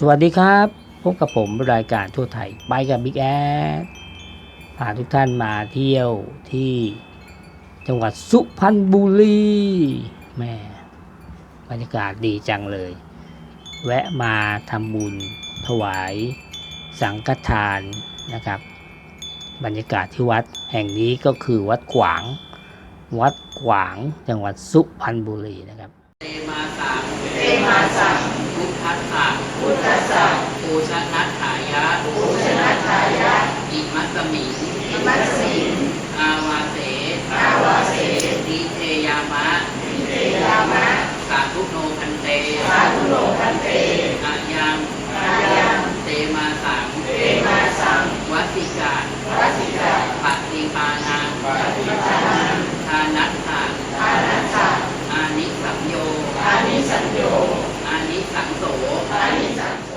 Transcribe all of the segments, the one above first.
สวัสดีครับ พบกับผมรายการทั่วไทย ไปกับบิ๊กแอดพาทุกท่านมาเที่ยวที่จังหวัดสุพรรณบุรีแม่บรรยากาศดีจังเลย แวะมาทำบุญถวายสังฆทานนะครับ บรรยากาศที่วัดแห่งนี้ก็คือวัดขวาง วัดขวางจังหวัดสุพรรณบุรีนะครับมาสัง เตมาสังพุทธัสสะพุทธัสสะปูชนัตถายะปูชนะทายะอิมัสมิงอิมัสมิง อาวาเส อาวาเส ดีเทยามะ วิเตยามะ สาธุโนพันเต สาธุโลกันเต อายัง อายัง เตมาสัง เตมาสัง วัสสิกา วัสสิกา ปฏิปานัง ปฏิปานัง ทานัตถะ อานัสสะ อานิสัมโย อานิสัญโย อานิสังโส อานิสังโส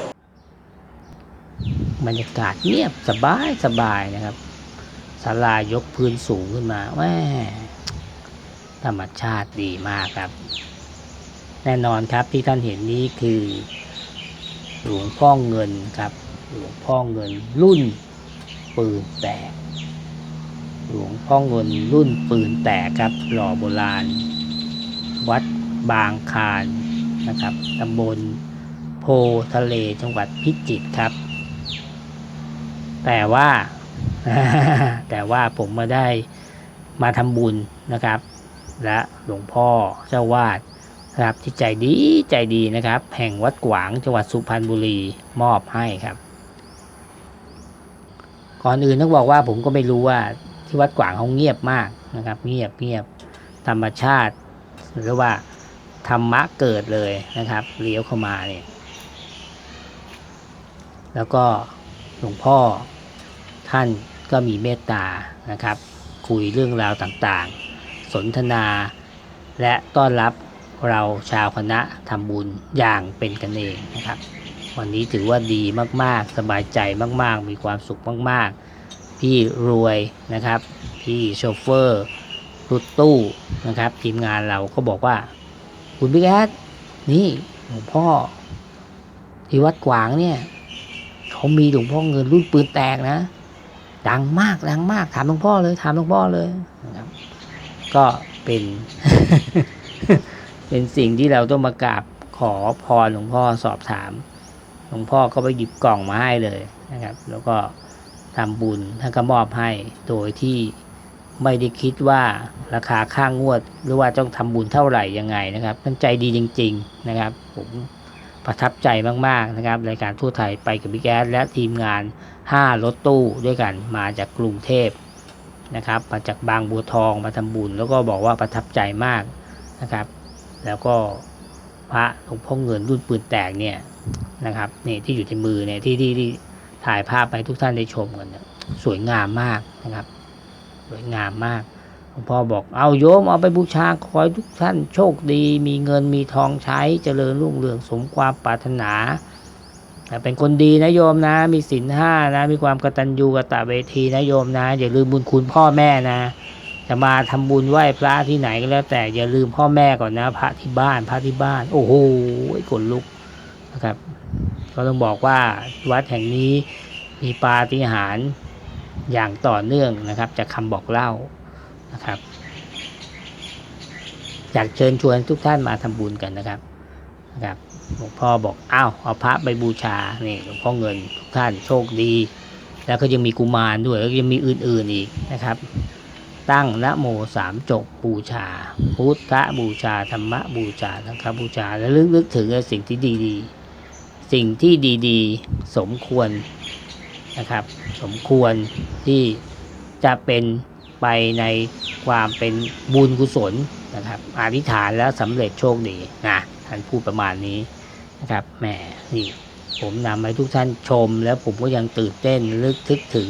บรรยากาศเงียบสบายสบายนะครับศาลายกพื้นสูงขึ้นมาแหม่ธรรมชาติดีมากครับ แน่นอนครับที่ท่านเห็นนี้คือหลวงพ่อเงินครับ หลวงพ่อเงินรุ่นปืนแตก หลวงพ่อเงินรุ่นปืนแตกครับ หล่อโบราณ วัดบางคานนะครับตำบลโพทะเลจังหวัดพิจิตรครับ แต่ว่าแต่ว่าผมมาได้มาทำบุญนะครับ และหลวงพ่อเจ้าวาดนะครับที่ใจดีใจดีนะครับ แห่งวัดกวางจังหวัดสุพรรณบุรีมอบให้ครับ ก่อนอื่นต้องบอกว่าผมก็ไม่รู้ว่าที่วัดกวางเขาเงียบมากนะครับ เงียบเงียบธรรมชาติ หรือว่าธรรมะเกิดเลยนะครับเลี้ยวเข้ามาเนี่ยแล้วก็ หลวงพ่อท่านก็มีเมตตานะครับ คุยเรื่องราวต่างๆ สนทนา และต้อนรับเราชาวคณะทำบุญอย่างเป็นกันเองนะครับ วันนี้ถือว่าดีมากๆ สบายใจมากๆ มีความสุขมากๆ พี่รวยนะครับ พี่โชเฟอร์รถตู้นะครับ ทีมงานเราก็บอกว่า คุณบิ๊กแอดนี่หลวงพ่อที่วัดกวางเนี่ย เขามีหลวงพ่อเงินรุ่นปืนแตกนะ ดังมากดังมาก ถามหลวงพ่อเลย ถามหลวงพ่อเลยนะครับ ก็เป็น เป็นสิ่งที่เราต้องมากราบขอพรหลวงพ่อสอบถาม หลวงพ่อก็ไปหยิบกล่องมาให้เลยนะครับ แล้วก็ทำบุญท่านก็มอบให้โดยที่ไม่ได้คิดว่าราคาค่างวด หรือว่าต้องทำบุญเท่าไหร่ยังไงนะครับท่านใจดีจริง ๆ นะครับ ผม ประทับใจมากๆนะครับรายการทั่วไทยไปกับบิ๊กแอสและทีมงาน 5 รถตู้ด้วยกันมาจากกรุงเทพนะครับมาจากบางบัวทองมาทำบุญ แล้วก็บอกว่าประทับใจมากนะครับ แล้วก็พระหลวงพ่อเงินรุ่นปืนแตกเนี่ยนะครับนี่ที่อยู่ในมือเนี่ยที่ที่ที่ถ่ายภาพไปทุกท่านได้ชมกันสวยงามมากนะครับ สวยงามมาก งพ่อบอกเอาโยมเอาไปบูชาขอให้ทุกท่านโชคดี มีเงินมีทองใช้เจริญรุ่งเรืองสมความปรารถนาเป็นคนดีนะโยมนะ มีศีลห้านะ มีความกตัญญูกตเวทีนะโยมนะ อย่าลืมบุญคุณพ่อแม่นะ จะมาทำบุญไหว้พระที่ไหนก็แล้ว แต่อย่าลืมพ่อแม่ก่อนนะ พระที่บ้านพระที่บ้าน โอ้โหขนลุกนะครับ ก็ต้องบอกว่าวัดแห่งนี้มีปาฏิหาริย์อย่างต่อเนื่องนะครับจากคำบอกเล่า นะครับ อยากเชิญชวนทุกท่านมาทำบุญกันนะครับนะครับหลวงพ่อบอกอ้าวเอาพระไปบูชานี่หลวงพ่อเงินทุกท่านโชคดี แล้วก็ยังมีกุมารด้วยแล้วก็ยังมีอื่นๆอีกนะครับ ตั้งนะโมสามจบบูชา พุทธบูชาธรรมบูชาสังฆบูชาและลึกๆถึงสิ่งที่ดีๆ สิ่งที่ดีๆ สมควรนะครับ สมควรที่จะเป็น ไปในความเป็นบุญกุศลนะครับอธิษฐานแล้วสำเร็จโชคดีนะท่านพูดประมาณนี้นะครับแหมนี่ผมนำให้ทุกท่านชม แล้วผมก็ยังตื่นเต้นลึกทึกถึง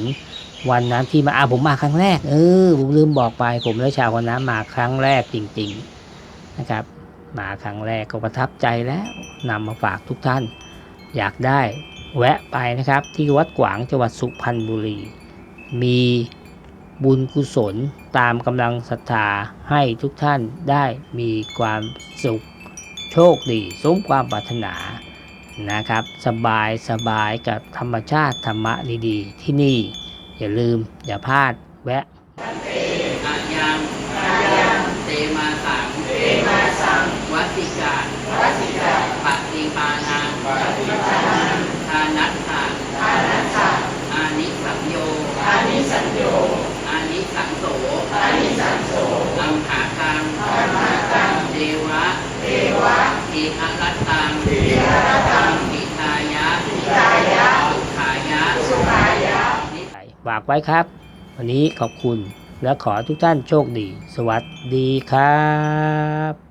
วันนั้นที่มาอาผมมาครั้งแรก เออผมลืมบอกไป ผมและชาวคนนั้นมาครั้งแรกจริง ๆนะครับ มาครั้งแรกก็ประทับใจแล้วนำมาฝากทุกท่าน อยากได้แวะไปนะครับ ที่วัดกวางจังหวัดสุพรรณบุรี มี บุญกุศลตามกำลังศรัทธาให้ทุกท่านได้มีความสุขโชคดีสมความปรารถนานะครับ สบายสบายกับธรรมชาติธรรมะดีๆ ที่นี่ อย่าลืมอย่าพลาดแวะอายังอายังเตมาสังเตมาสังวัติกาวัสิกาปฏิปานังปฏิปานังทานัตถะ ทานัสสะ อานิสัมโย อานิสัญโย อานิสังโส อานิสังโส อัมหากัง ธรรมาตัง เดวะ เทวะ อิอรัตังอิอรัตตังอิตายะอิตายะสุขายะสุขายะฝากไว้ครับ วันนี้ขอบคุณและขอทุกท่านโชคดี สวัสดีครับ